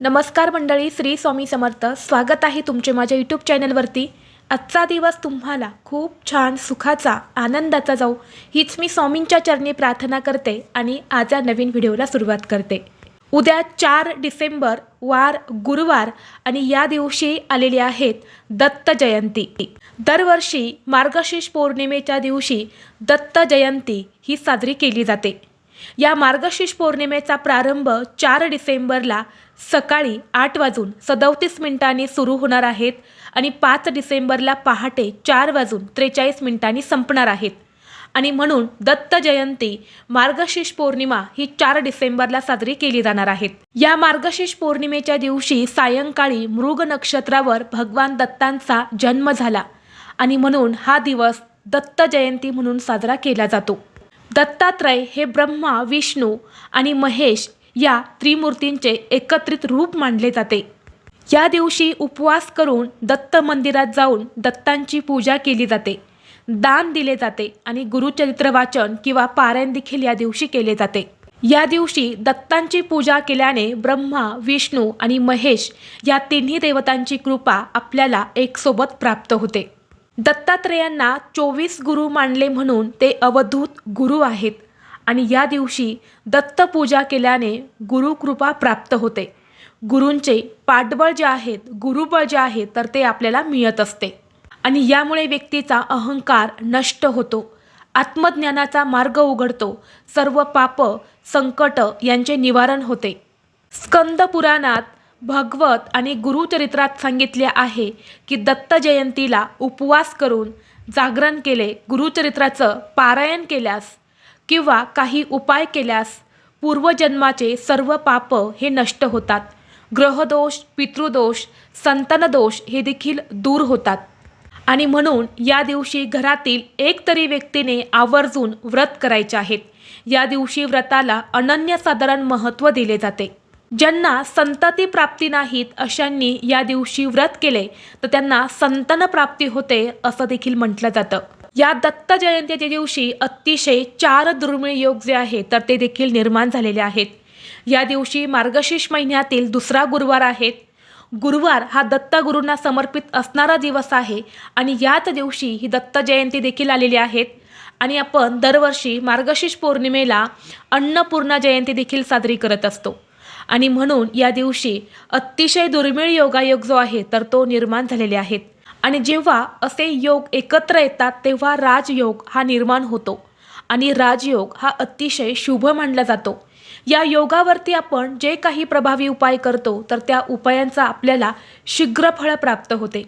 नमस्कार मंडळी श्री स्वामी समर्थ. स्वागत आहे तुमचे माझ्या यूट्यूब चॅनलवरती आजचा दिवस तुम्हाला खूप छान सुखाचा आनंदाचा जाऊ हीच मी स्वामींच्या चरणी प्रार्थना करते आणि आज या नवीन व्हिडिओला सुरुवात करते. उद्या चार डिसेंबर वार गुरुवार आणि या दिवशी आलेली आहेत दत्त जयंती. दरवर्षी मार्गशीर्ष पौर्णिमेच्या दिवशी दत्त जयंती ही साजरी केली जाते. या मार्गशीर्ष पौर्णिमेचा प्रारंभ चार डिसेंबरला सकाळी आठ वाजून सदोतीस मिनिटांनी सुरू होणार आहेत आणि पाच डिसेंबरला पहाटे चार वाजून त्रेचाळीस मिनिटांनी संपणार आहेत. आणि म्हणून दत्त जयंती मार्गशीर्ष पौर्णिमा ही चार डिसेंबरला साजरी केली जाणार आहेत. या मार्गशीर्ष पौर्णिमेच्या दिवशी सायंकाळी मृग नक्षत्रावर भगवान दत्तांचा जन्म झाला आणि म्हणून हा दिवस दत्त जयंती म्हणून साजरा केला जातो. दत्तात्रय हे ब्रह्मा विष्णू आणि महेश या त्रिमूर्तींचे एकत्रित रूप मानले जाते. या दिवशी उपवास करून दत्त मंदिरात जाऊन दत्तांची पूजा केली जाते. दान दिले जाते आणि गुरुचरित्र वाचन किंवा पारायण देखील या दिवशी केले जाते. या दिवशी दत्तांची पूजा केल्याने ब्रह्मा विष्णू आणि महेश या तिन्ही देवतांची कृपा आपल्याला एकसोबत प्राप्त होते. दत्तात्रेयांना चोवीस गुरु मानले म्हणून ते अवधूत गुरु आहेत. आणि या दिवशी दत्तपूजा केल्याने गुरुकृपा प्राप्त होते. गुरूंचे पाठबळ जे आहेत गुरुबळ जे आहे तर ते आपल्याला मिळत असते. आणि यामुळे व्यक्तीचा अहंकार नष्ट होतो. आत्मज्ञानाचा मार्ग उघडतो. सर्व पाप संकट यांचे निवारण होते. स्कंद पुराणात भगवत आणि गुरुचरित्रात सांगितले आहे की दत्त जयंतीला उपवास करून जागरण केले गुरुचरित्राचं पारायण केल्यास किंवा काही उपाय केल्यास पूर्वजन्माचे सर्व पाप हे नष्ट होतात. ग्रहदोष पितृदोष संतानदोष हे देखील दूर होतात. आणि म्हणून या दिवशी घरातील एक तरी व्यक्तीने आवर्जून व्रत करायचे आहेत. या दिवशी व्रताला अनन्यसाधारण महत्त्व दिले जाते. ज्यांना संतती प्राप्ती नाहीत अशांनी या दिवशी व्रत केले तर त्यांना संतान प्राप्ती होते असं देखील म्हटलं जातं. या दत्त जयंतीच्या दिवशी अतिशय चार दुर्मिळ योग जे आहे तर ते देखील निर्माण झालेले आहेत. या दिवशी मार्गशीर्ष महिन्यातील दुसरा गुरुवार आहेत गुरुवार हा दत्तगुरूंना समर्पित असणारा दिवस आहे आणि याच दिवशी ही दत्त जयंती देखील आलेली आहेत आणि आपण दरवर्षी मार्गशीर्ष पौर्णिमेला अन्नपूर्णा जयंती देखील साजरी करत असतो. आणि म्हणून या दिवशी अतिशय दुर्मिळ योगायोग जो आहे तर तो निर्माण झालेले आहेत. आणि जेव्हा असे योग एकत्र येतात तेव्हा राजयोग हा निर्माण होतो. आणि राजयोग हा अतिशय शुभ मानला जातो. या योगावरती आपण जे काही प्रभावी उपाय करतो तर त्या उपायांचा आपल्याला शीघ्र फळ प्राप्त होते.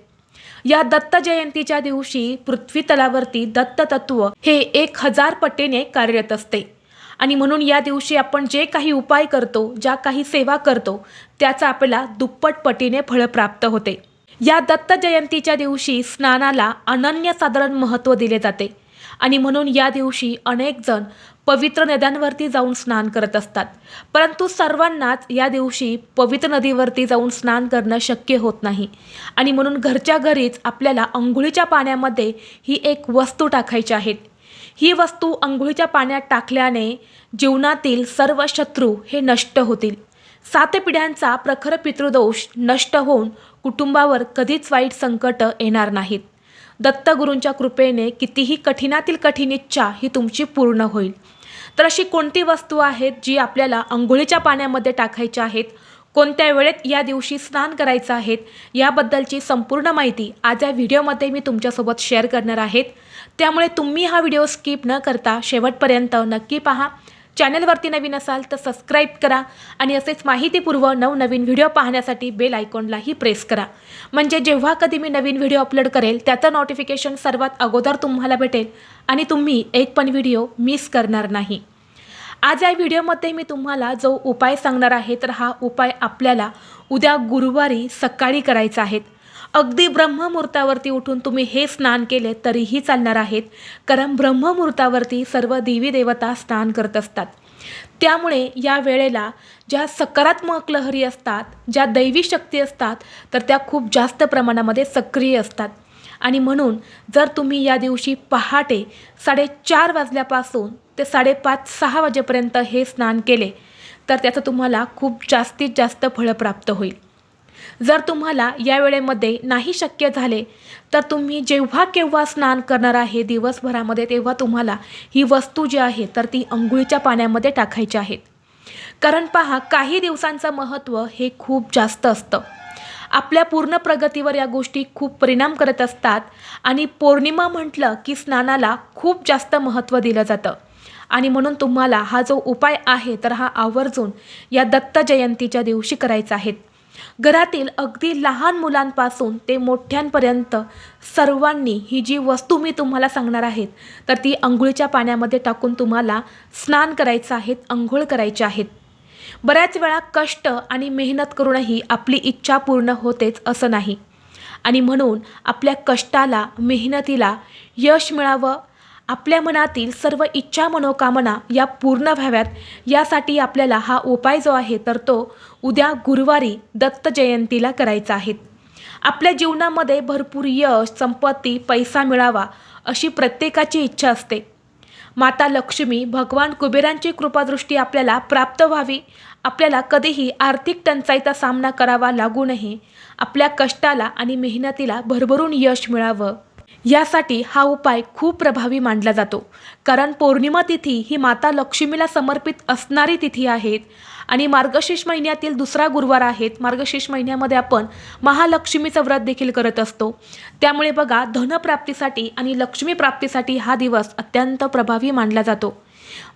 या दत्त जयंतीच्या दिवशी पृथ्वी तलावरती दत्त तत्व हे एक हजार पटीने कार्यरत असते. आणि म्हणून या दिवशी आपण जे काही उपाय करतो ज्या काही सेवा करतो त्याचा आपल्याला दुप्पट पटीने फळ प्राप्त होते. या दत्त जयंतीच्या दिवशी स्नानाला अनन्यसाधारण महत्त्व दिले जाते. आणि म्हणून या दिवशी अनेक जण पवित्र नद्यांवरती जाऊन स्नान करत असतात. परंतु सर्वांनाच या दिवशी पवित्र नदीवरती जाऊन स्नान करणं शक्य होत नाही. आणि म्हणून घरच्या घरीच आपल्याला अंघोळीच्या पाण्यामध्ये ही एक वस्तू टाकायची आहेत ही वस्तू अंघोळीच्या पाण्यात टाकल्याने जीवनातील सर्व शत्रू हे नष्ट होतील. सात पिढ्यांचा प्रखर पितृदोष नष्ट होऊन कुटुंबावर कधीच वाईट संकट येणार नाहीत. दत्तगुरूंच्या कृपेने कितीही कठीणातील कठीण इच्छा ही तुमची पूर्ण होईल. तर अशी कोणती वस्तू आहेत जी आपल्याला अंघोळीच्या पाण्यामध्ये टाकायच्या आहेत? कोणत्या वेळेत या दिवशी स्नान करायचं आहेत? याबद्दलची संपूर्ण माहिती आज या व्हिडिओमध्ये मी तुमच्यासोबत शेअर करणार आहेत. त्यामुळे तुम्ही हा व्हिडिओ स्किप न करता शेवटपर्यंत नक्की पहा. चॅनलवरती नवीन असाल तर सबस्क्राईब करा आणि असेच माहितीपूर्व नवनवीन व्हिडिओ पाहण्यासाठी बेल आयकॉनलाही प्रेस करा. म्हणजे जेव्हा कधी मी नवीन व्हिडिओ अपलोड करेल त्याचं नोटिफिकेशन सर्वात अगोदर तुम्हाला भेटेल आणि तुम्ही एक पण व्हिडिओ मिस करणार नाही. आज या व्हिडिओमध्ये मी तुम्हाला जो उपाय सांगणार आहे तर हा उपाय आपल्याला उद्या गुरुवारी सकाळी करायचा आहे. अगदी ब्रह्ममुहूर्तावरती उठून तुम्ही हे स्नान केले तरीही चालणार आहेत. कारण ब्रह्ममुहूर्तावरती सर्व देवी देवता स्नान करत असतात. त्यामुळे या वेळेला ज्या सकारात्मक लहरी असतात ज्या दैवी शक्ती असतात तर त्या खूप जास्त प्रमाणामध्ये सक्रिय असतात. आणि म्हणून जर तुम्ही या दिवशी पहाटे साडेचार वाजल्यापासून ते साडेपाच सहा वाजेपर्यंत हे स्नान केले तर त्याचं तुम्हाला खूप जास्तीत जास्त फळं प्राप्त होईल. जर तुम्हाला या वेळेमध्ये नाही शक्य झाले तर तुम्ही जेव्हा केव्हा स्नान करणार आहे दिवसभरामध्ये तेव्हा तुम्हाला ही वस्तू जी आहे तर ती अंघोळीच्या पाण्यामध्ये टाकायची आहेत कारण पहा काही दिवसांचं महत्त्व हे खूप जास्त असतं. आपल्या पूर्ण प्रगतीवर या गोष्टी खूप परिणाम करत असतात आणि पौर्णिमा म्हटलं की स्नानाला खूप जास्त महत्त्व दिलं जातं. आणि म्हणून तुम्हाला हा जो उपाय आहे तर हा आवर्जून या दत्त जयंतीच्या दिवशी करायचा आहे. घरातील अगदी लहान मुलांपासून ते मोठ्यांपर्यंत सर्वांनी ही जी वस्तू मी तुम्हाला सांगणार आहेत तर ती अंघोळीच्या पाण्यामध्ये टाकून तुम्हाला स्नान करायचं आहेत अंघोळ करायचे आहेत. बऱ्याच वेळा कष्ट आणि मेहनत करूनही आपली इच्छा पूर्ण होतेच असं नाही. आणि म्हणून आपल्या कष्टाला मेहनतीला यश मिळावं आपल्या मनातील सर्व इच्छा मनोकामना या पूर्ण व्हाव्यात. यासाठी आपल्याला हा उपाय जो आहे तर तो उद्या गुरुवारी दत्त जयंतीला करायचा आहे. आपल्या जीवनामध्ये भरपूर यश संपत्ती पैसा मिळावा अशी प्रत्येकाची इच्छा असते. माता लक्ष्मी भगवान कुबेरांची कृपादृष्टी आपल्याला प्राप्त व्हावी. आपल्याला कधीही आर्थिक टंचाईचा सामना करावा लागू नये. आपल्या कष्टाला आणि मेहनतीला भरभरून यश मिळावं. यासाठी हा उपाय खूप प्रभावी मानला जातो. कारण पौर्णिमा तिथी ही माता लक्ष्मीला समर्पित असणारी तिथी आहेत आणि मार्गशीर्ष महिन्यातील दुसरा गुरुवार आहेत. मार्गशीर्ष महिन्यामध्ये आपण महालक्ष्मीचं व्रत देखील करत असतो. त्यामुळे बघा धनप्राप्तीसाठी आणि लक्ष्मी प्राप्तीसाठी हा दिवस अत्यंत प्रभावी मानला जातो.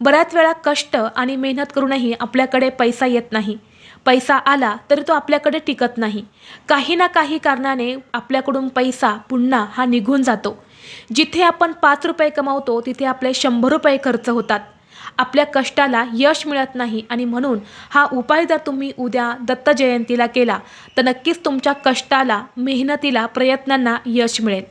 बऱ्याच वेळा कष्ट आणि मेहनत करूनही आपल्याकडे पैसा येत नाही. पैसा आला तरी तो आपल्याकडे टिकत नाही. काही ना काही कारणाने आपल्याकडून पैसा पुन्हा हा निघून जातो. जिथे आपण पाच रुपये कमावतो तिथे आपले शंभर रुपये खर्च होतात. आपल्या कष्टाला यश मिळत नाही आणि म्हणून हा उपाय जर तुम्ही उद्या दत्त जयंतीला केला तर नक्कीच तुमच्या कष्टाला मेहनतीला प्रयत्नांना यश मिळेल.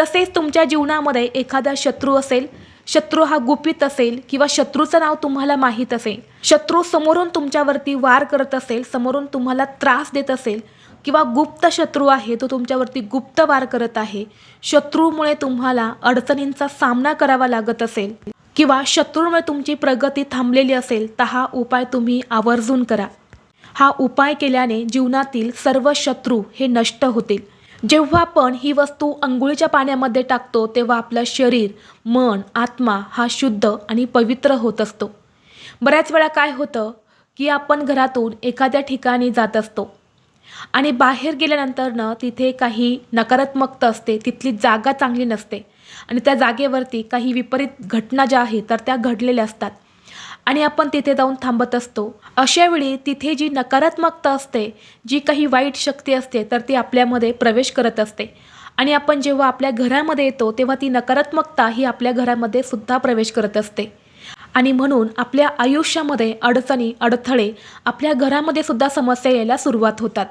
तसेच तुमच्या जीवनामध्ये एखादा शत्रू असेल शत्रू हा गुपित असेल किंवा शत्रूचं नाव तुम्हाला माहीत असेल शत्रू समोरून तुमच्यावरती वार करत असेल समोरून तुम्हाला त्रास देत असेल किंवा गुप्त शत्रू आहे तो तुमच्यावरती गुप्त वार करत आहे शत्रूमुळे तुम्हाला अडचणींचा सामना करावा लागत असेल किंवा शत्रूमुळे तुमची प्रगती थांबलेली असेल तर हा उपाय तुम्ही आवर्जून करा. हा उपाय केल्याने जीवनातील सर्व शत्रू हे नष्ट होतील. जेव्हा आपण ही वस्तू अंघोळीच्या पाण्यामध्ये टाकतो तेव्हा आपलं शरीर मन आत्मा हा शुद्ध आणि पवित्र होत असतो. बऱ्याच वेळा काय होतं की आपण घरातून एखाद्या ठिकाणी जात असतो आणि बाहेर गेल्यानंतरनं तिथे काही नकारात्मकता असते तिथली जागा चांगली नसते आणि त्या जागेवरती काही विपरीत घटना ज्या आहेत तर त्या घडलेल्या असतात. आणि आपण तिथे जाऊन थांबत असतो. अशावेळी तिथे जी नकारात्मकता असते जी काही वाईट शक्ती असते तर ती आपल्यामध्ये प्रवेश करत असते. आणि आपण जेव्हा आपल्या घरामध्ये येतो तेव्हा ती नकारात्मकता ही आपल्या घरामध्ये सुद्धा प्रवेश करत असते. आणि म्हणून आपल्या आयुष्यामध्ये अडचणी अडथळे आपल्या घरामध्ये सुद्धा समस्या यायला सुरुवात होतात.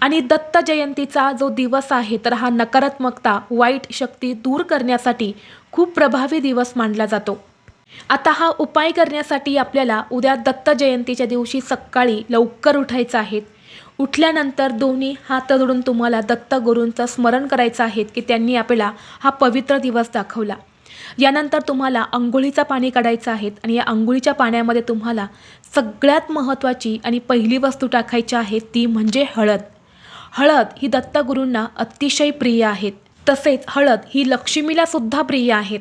आणि दत्त जयंतीचा जो दिवस आहे तर हा नकारात्मकता वाईट शक्ती दूर करण्यासाठी खूप प्रभावी दिवस मानला जातो. आता हा उपाय करण्यासाठी आपल्याला उद्या दत्त जयंतीच्या दिवशी सकाळी लवकर उठायचं आहे. उठल्यानंतर दोन्ही हात जोडून तुम्हाला दत्त गुरूंचं स्मरण करायचं आहे की त्यांनी आपल्याला हा पवित्र दिवस दाखवला. यानंतर तुम्हाला अंघोळीचं पाणी काढायचं आहे आणि या अंघोळीच्या पाण्यामध्ये तुम्हाला सगळ्यात महत्त्वाची आणि पहिली वस्तू टाकायची आहे ती म्हणजे हळद. हळद ही दत्तगुरूंना अतिशय प्रिय आहेत तसेच हळद ही लक्ष्मीला सुद्धा प्रिय आहेत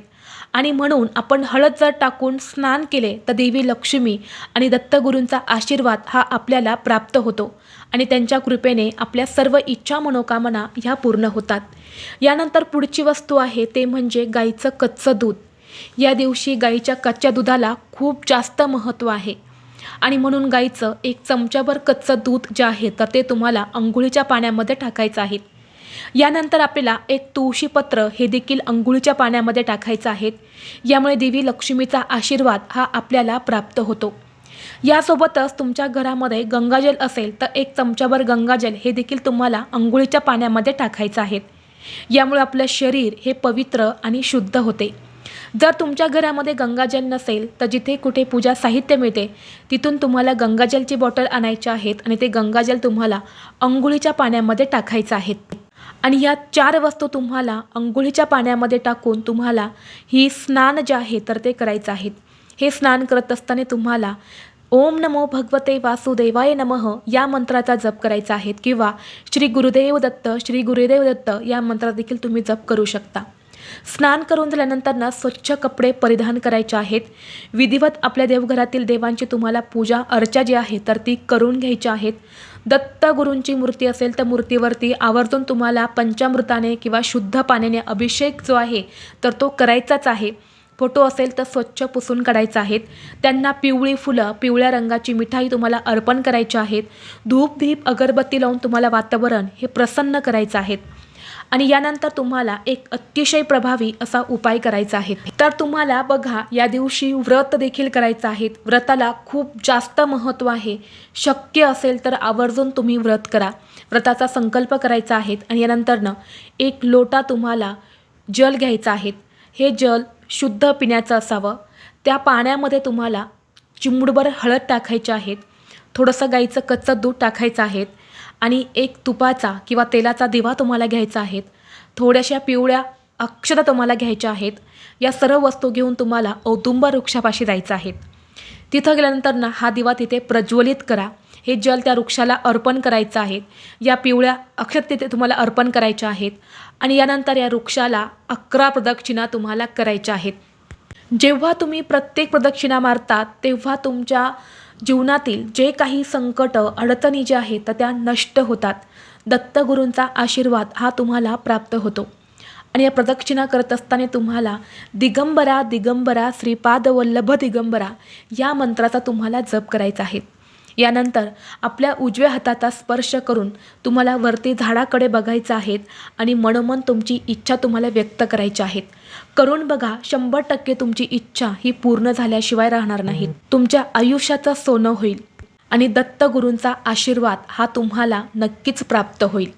आणि म्हणून आपण हळद जर टाकून स्नान केले तर देवी लक्ष्मी आणि दत्तगुरूंचा आशीर्वाद हा आपल्याला प्राप्त होतो आणि त्यांच्या कृपेने आपल्या सर्व इच्छा मनोकामना ह्या पूर्ण होतात. यानंतर पुढची वस्तू आहे ते म्हणजे गाईचं कच्चं दूध. या दिवशी गाईच्या कच्च्या दुधाला खूप जास्त महत्त्व आहे. आणि म्हणून गाईचं एक चमच्याभर कच्चं दूध जे आहे तर ते तुम्हाला अंघोळीच्या पाण्यामध्ये टाकायचं आहे. यानंतर आपल्याला एक तुळशीपत्र हे देखील अंघोळीच्या पाण्यामध्ये टाकायचं आहे. यामुळे देवी लक्ष्मीचा आशीर्वाद हा आपल्याला प्राप्त होतो. यासोबतच तुमच्या घरामध्ये गंगाजल असेल तर एक चमच्याभर गंगाजल हे देखील तुम्हाला अंघोळीच्या पाण्यामध्ये टाकायचं आहे. यामुळे आपलं शरीर हे पवित्र आणि शुद्ध होते. जर तुमच्या घरामध्ये गंगाजल नसेल तर जिथे कुठे पूजा साहित्य मिळते तिथून तुम्हाला गंगाजलची बॉटल आणायची आहेत आणि ते गंगाजल तुम्हाला अंघोळीच्या पाण्यामध्ये टाकायचं आहे आणि ह्या चार वस्तू तुम्हाला अंघोळीच्या पाण्यामध्ये टाकून तुम्हाला ही स्नान जे आहे तर ते करायचं आहे. हे स्नान करत असताना तुम्हाला ओम नमो भगवते वासुदेवाय नमः या मंत्राचा जप करायचा आहे किंवा श्री गुरुदेव दत्त श्री गुरुदेव दत्त या मंत्रात देखील तुम्ही जप करू शकता. स्नान करून झाल्यानंतर ना स्वच्छ कपडे परिधान करायचे आहेत. विधिवत आपल्या देवघरातील देवांची तुम्हाला पूजा अर्चा जी आहे तर ती करून घ्यायची आहेत. दत्तगुरूंची मूर्ती असेल तर मूर्तीवरती आवर्जून तुम्हाला पंचामृताने किंवा शुद्ध पाण्याने अभिषेक जो आहे तर तो करायचाच आहे. फोटो असेल तर स्वच्छ पुसून काढायचा आहेत. त्यांना पिवळी फुलं पिवळ्या रंगाची मिठाई तुम्हाला अर्पण करायची आहेत. धूप धीप अगरबत्ती लावून तुम्हाला वातावरण हे प्रसन्न करायचं आहेत. आणि यानंतर तुम्हाला एक अतिशय प्रभावी असा उपाय करायचा आहे. तर तुम्हाला बघा या दिवशी व्रत देखील करायचं आहे. व्रताला खूप जास्त महत्त्व आहे. शक्य असेल तर आवर्जून तुम्ही व्रत करा. व्रताचा संकल्प करायचा आहे आणि यानंतरनं एक लोटा तुम्हाला जल घ्यायचं आहे. हे जल शुद्ध पिण्याचं असावं. त्या पाण्यामध्ये तुम्हाला चिमुडभर हळद टाकायची आहेत थोडंसं गाईचं कच्चं दूध टाकायचं आहे. आणि एक तुपाचा किंवा तेलाचा दिवा तुम्हाला घ्यायचा आहे थोड्याशा पिवळ्या अक्षता तुम्हाला घ्यायच्या आहेत या सर्व वस्तू घेऊन तुम्हाला औदुंबर वृक्षापाशी जायचं आहे. तिथं गेल्यानंतर ना हा दिवा तिथे प्रज्वलित करा. हे जल त्या वृक्षाला अर्पण करायचं आहे. या पिवळ्या अक्षत तिथे तुम्हाला अर्पण करायच्या आहेत आणि यानंतर या वृक्षाला अकरा प्रदक्षिणा तुम्हाला करायच्या आहेत. जेव्हा तुम्ही प्रत्येक प्रदक्षिणा मारतात तेव्हा तुमच्या जीवनातील जे काही संकट अडचणी जे आहेत तर त्या नष्ट होतात. दत्तगुरूंचा आशीर्वाद हा तुम्हाला प्राप्त होतो. आणि या प्रदक्षिणा करत असताना तुम्हाला दिगंबरा दिगंबरा श्रीपाद वल्लभ दिगंबरा या मंत्राचा तुम्हाला जप करायचा आहे. यानंतर आपल्या उजव्या हाताचा स्पर्श करून तुम्हाला वरती झाडाकडे बघायचं आहेत आणि मनोमन तुमची इच्छा तुम्हाला व्यक्त करायची आहेत. करून बघा शंभर टक्के तुमची इच्छा ही पूर्ण झाल्याशिवाय राहणार नाही तुमच्या आयुष्याचं सोनं होईल आणि दत्तगुरूंचा आशीर्वाद हा तुम्हाला नक्कीच प्राप्त होईल.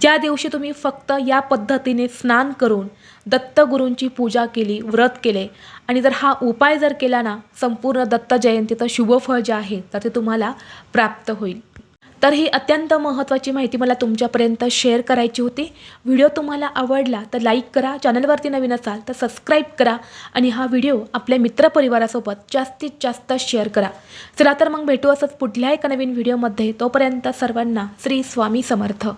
ज्या दिवशी तुम्ही फक्त या पद्धतीने स्नान करून दत्तगुरूंची पूजा केली व्रत केले आणि जर हा उपाय जर केला ना संपूर्ण दत्त जयंतीचं शुभफळ जे आहे तर ते तुम्हाला प्राप्त होईल. तर ही अत्यंत महत्त्वाची माहिती मला तुमच्यापर्यंत शेअर करायची होती. व्हिडिओ तुम्हाला आवडला तर लाईक करा चॅनलवरती नवीन असाल तर सबस्क्राईब करा आणि हा व्हिडिओ आपल्या मित्रपरिवारासोबत जास्तीत जास्त शेअर करा. चला तर मग भेटू असंच पुढल्या एका नवीन व्हिडिओमध्ये. तोपर्यंत सर्वांना श्री स्वामी समर्थ.